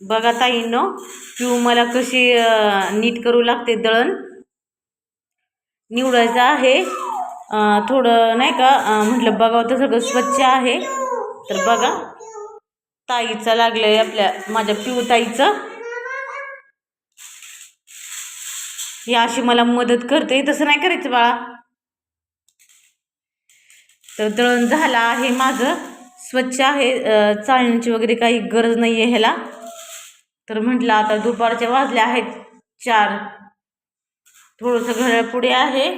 बघा ताईंनो पिऊ मला कशी नीट करू लागते दळण. निवडायचं आहे. थोडं नाही का म्हटलं बघावं तर सगळं स्वच्छ आहे. तर बघा ताईचं लागलंय आपल्या माझ्या पिऊ ताईचं. ही अशी मला मदत करते. तसं नाही करायचं बाळा. तर दळण झालं आहे माझं. स्वच्छ आहे. चालण्याची वगैरे काही गरज नाही आहे ह्याला. तर म्हटलं आता दुपारच्या वाजल्या आहेत चार. थोडंसं घड्याळ पुढे आहे.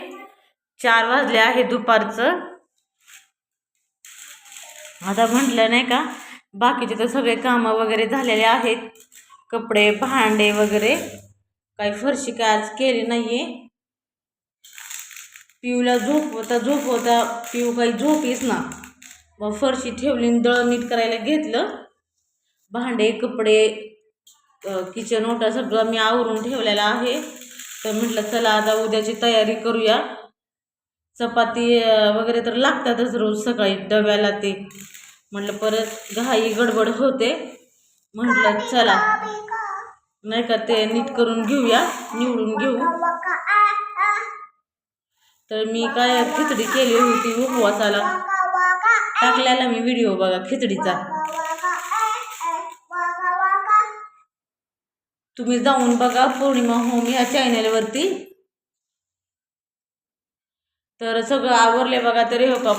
चार वाजले आहे दुपारचं. आता म्हटलं नाही का बाकीचे तर सगळे कामं वगैरे झालेले आहेत. कपडे भांडे वगैरे. काही फरशी काय आज केली नाही आहे पिऊला झोपवता झोपवता पिऊ काही झोपीच ना. मग फरशी ठेवली आणि नीट करायला घेतलं. भांडे कपडे किचन ओटा सगळं मी आवरून ठेवलेलं आहे. तर म्हटलं चला आता उद्याची तयारी करूया. चपाती वगैरे तर लागतातच रोज सकाळी डब्याला ते. म्हटलं परत घाई गडबड होते. म्हटलं चला. नाही का ते नीट करून घेऊया निवडून घेऊ. तर मी काय खिचडी केली होती उपवासाला. टाकलेला मी व्हिडिओ बघा खिचडीचा. तुम्ही जाऊन बघा पौर्णिमा होम या चॅनलवरती तर सगळं आवरले बघा तरी हो का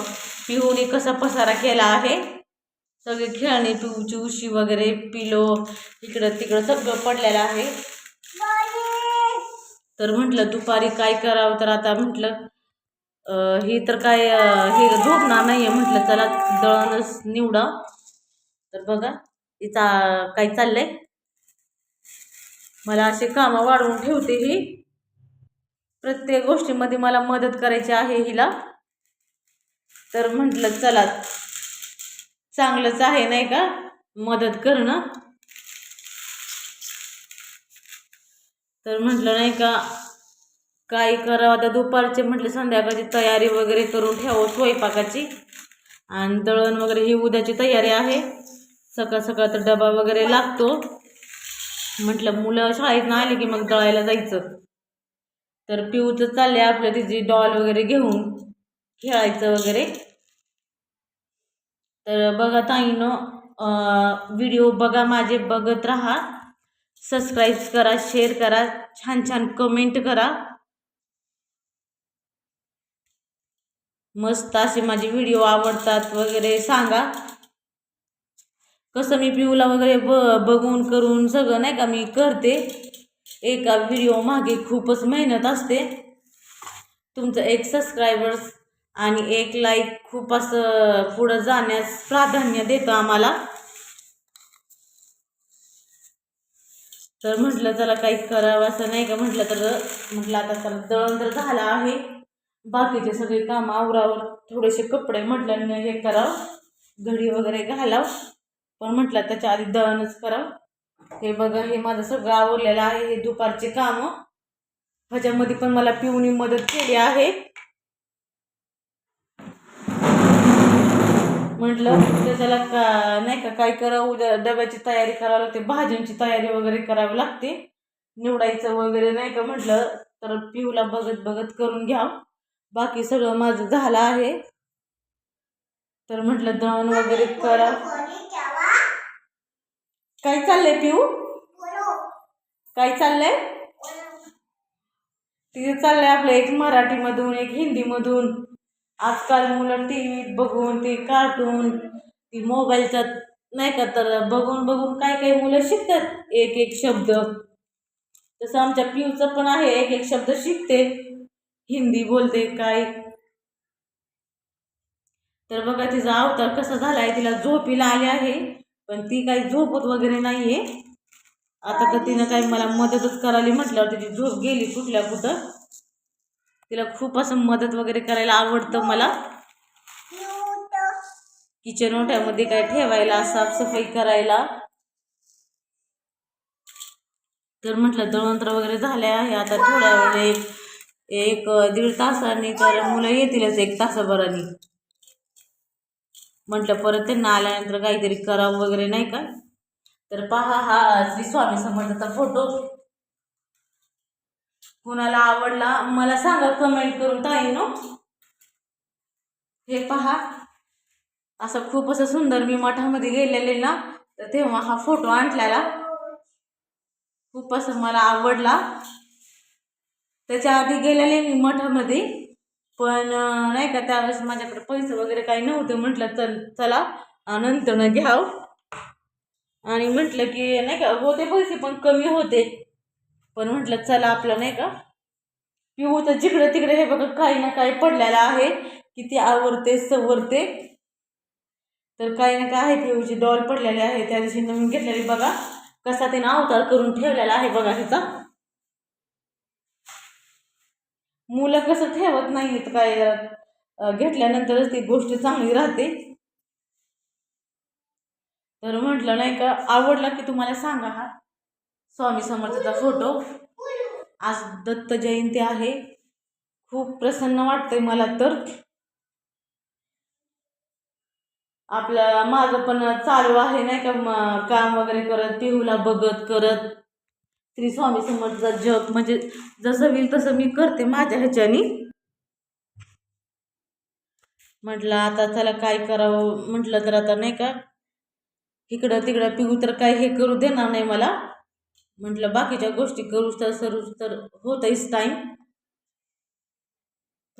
पिहूने कसा पसारा केला आहे. सगळे खेळणे पिऊची उशी वगैरे पिलो इकडं तिकडं सगळं पडलेलं आहे. तर म्हटलं दुपारी काय करावं तर आता म्हटलं हे तर काय हे झोपणार नाही आहे म्हटलं चला दळणच निवडा. तर बघा तिचा काय चाललंय? मला असे कामं वाढवून ठेवते ही. प्रत्येक गोष्टीमध्ये मला मदत करायची आहे हिला. तर म्हटलं चला चांगलंच आहे नाही का? मदत करणं. तर म्हटलं नाही का काय करावं आता दुपारचे म्हटलं संध्याकाळची तयारी वगैरे करून ठेवावं स्वयंपाकाची. आणि दळण वगैरे ही उद्याची तयारी आहे. सकाळ सकाळ तर डबा वगैरे लागतो. म्हटलं मुलं शाळेतनं आली की मग दळायला जायचं. तर पिऊचं चालले आपलं तिची डॉल वगैरे घेऊन खेळायचं वगैरे. तर बघा ताईनं व्हिडिओ बघा माझे बघत राहा. सबस्क्राईब करा शेअर करा छान छान कमेंट करा. मस्त असे माझे व्हिडिओ आवडतात वगैरे सांगा. कसं मी पिऊला वगैरे ब बघून करून सगळं नाही का मी करते. एका व्हिडिओ मागे खूपच मेहनत असते. तुमचं एक सबस्क्रायबर्स आणि एक लाईक खूप असं पुढं जाण्यास प्राधान्य देतं आम्हाला. तर म्हटलं चला काही करावं असं नाही का? म्हटलं तर म्हटलं आता चला दळण तर झालं आहे. बाकीचे सगळे काम आवरावर थोडेसे कपडे म्हटलं हे करावं. घडी वगैरे घालावं. पण म्हटलं त्याच्या आधी दळणच करावं. हे बघा हे माझं सगळं आवडलेलं आहे हे दुपारचे कामं. ह्याच्यामध्ये पण मला पिऊनी मदत केली आहे. म्हटलं त्याच्याला का नाही का काय करावं उद्या डब्याची तयारी करावी लागते भाज्यांची तयारी वगैरे करावी लागते. निवडायचं वगैरे नाही का म्हटलं तर पिऊला बघत बघत करून घ्या बाकी सगळं माझं झालं आहे. तर म्हटलं दळण वगैरे करा. काय चाललंय पिऊ? काय चाललंय? तिथे चाललंय आपलं एक मराठीमधून एक हिंदीमधून. आजकाल मुलं टी व्हीत बघून ते कार्टून ती मोबाईलचा नाही का तर बघून बघून काय काय मुलं शिकतात एक एक शब्द. तसं आमच्या पिऊचं पण आहे एक एक शब्द शिकते. हिंदी बोलते काय? तर बघा तिचा अवतार कसा झाला आहे तिला झोपीला आले आहे. पण ती काही झोपत वगैरे नाही आहे आता तर तिनं काही मला मदतच करायला म्हटल्यावर तिची झोप गेली कुठल्या कुठं. तिला खूप असं मदत वगैरे करायला आवडतं मला. किचन ओट्यामध्ये काय ठेवायला साफसफाई करायला. तर म्हटलं दळणत्र वगैरे झाले आहे. आता थोड्या वेळ एक एक दीड तासाने तर मुलं येतीलच एक तासाभराने. म्हटलं परत त्यांना आल्यानंतर काहीतरी करावं वगैरे नाही का? तर पहा हा श्री स्वामी समर्थाचा फोटो कुणाला आवडला मला सांगा कमेंट करून ताई नो हे पहा असं खूप असं सुंदर मी मठामध्ये गेलेले ना तर तेव्हा हा फोटो आणलेला. खूप असं मला आवडला. त्याच्या आधी गेलेले मी मठामध्ये. पण नाही का त्यावेळेस माझ्याकडे पैसे वगैरे काही नव्हते. म्हटलं चल चला अं, नंतर घ्याव. आणि म्हटलं की नाही का होते पैसे पण कमी होते. पण म्हटलं चला आपलं नाही का. पिऊ तर जिकडे तिकडे हे बघा काही ना काही पडलेलं आहे. किती आवरते सवरते. तर काही ना काय आहे पिऊची डॉल पडलेले आहे. त्या दिवशी नवीन घेतलेली बघा. कसा तिने अवतार करून ठेवलेला आहे बघा हिचा मुलं कसं ठेवत नाहीत काय घेतल्यानंतरच ती गोष्ट चांगली राहते. तर म्हटलं नाही का आवडला की तुम्हाला सांगा हा. स्वामी समर्थाचा फोटो आज दत्त जयंती आहे. खूप प्रसन्न वाटतंय मला तर. आपलं माझं पण चालू आहे नाही का काम वगैरे करत पिहूला बघत करत. श्री स्वामी समर्थचा जप म्हणजे जसं होईल तसं मी करते माझ्या ह्याच्यानी. म्हटलं आता चला काय करावं? म्हटलं तर आता नाही का इकडं तिकडं पिऊ तर काय हे करू देणार नाही मला. म्हटलं बाकीच्या गोष्टी करूच तर सरूच तर होतच टाईम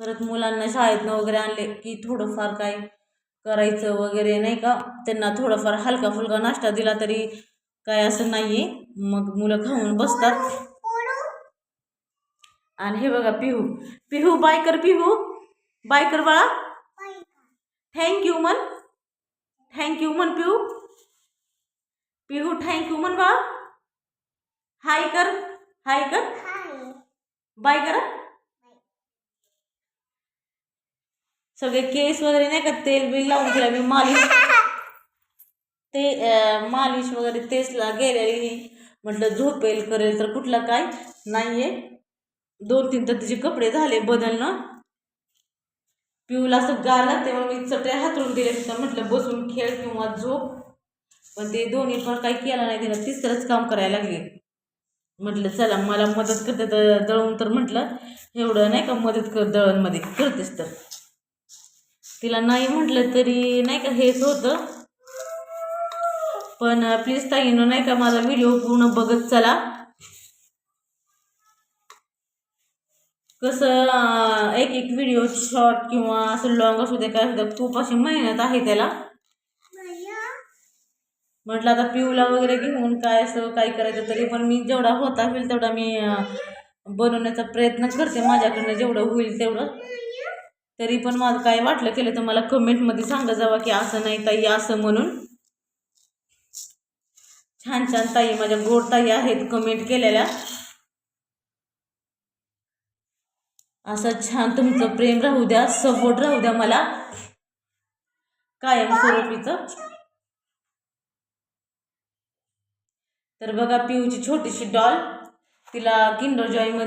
परत मुलांना शाळेतनं वगैरे आणले की थोडंफार काय करायचं वगैरे नाही का त्यांना थोडंफार हलका फुलका नाश्ता दिला तरी नाही आहे मग मुलं खाऊन बसतात. आणि हे बघा पिहू. पिहू, बाय कर पिहू. बाय कर बाळा. थँक्यू म्हण थँक्यू म्हण पिहू. पिहू थँक्यू म्हण बाळा. हाय कर. हाय कर. बाय कर. सगळे केस वगैरे नाही का तेल बिल लावून तिला मी मालिश ते मालिश वगैरे तेचला गेलेली म्हटलं झोपेल करेल तर कुठलं काय? नाही आहे दोन तीन तर तिचे कपडे झाले बदलणं. पिऊला असं गाला तेव्हा मी चटया हातरून दिले. तिथं म्हटलं बसून खेळ किंवा झोप. पण ते दोन्ही पण काही केलं नाही. तिला तिसरंच काम करायला लागले. म्हटलं चला मला मदत करते तर दळून तर म्हटलं एवढं नाही का मदत कर दळणमध्ये. करतेस तर. तिला नाही म्हटलं तरी नाही का हेच होतं. पण प्लीज ताईनं नाही का माझा व्हिडिओ पूर्ण बघत चला. कसं एक एक व्हिडिओ शॉर्ट किंवा असं लॉंग असू दे काय असू खूप अशी मेहनत आहे त्याला. म्हटलं आता पिऊला वगैरे घेऊन काय असं काय करायचं तरी पण मी जेवढा होता होईल तेवढा मी बनवण्याचा प्रयत्न करते माझ्याकडनं जेवढं होईल तेवढं. तरी पण माझं काय वाटलं केलं तर मला कमेंटमध्ये सांगा जावा की असं नाही ताई असं म्हणून. छान छान ताई माझ्या गोड ताई आहेत कमेंट केलेल्या. असं छान तुमचं प्रेम राहू द्या सपोर्ट राहू द्या मला. कायम स्वरूपीचं. तर बघा पिऊची छोटीशी डॉल तिला किंडर जॉयमध्ये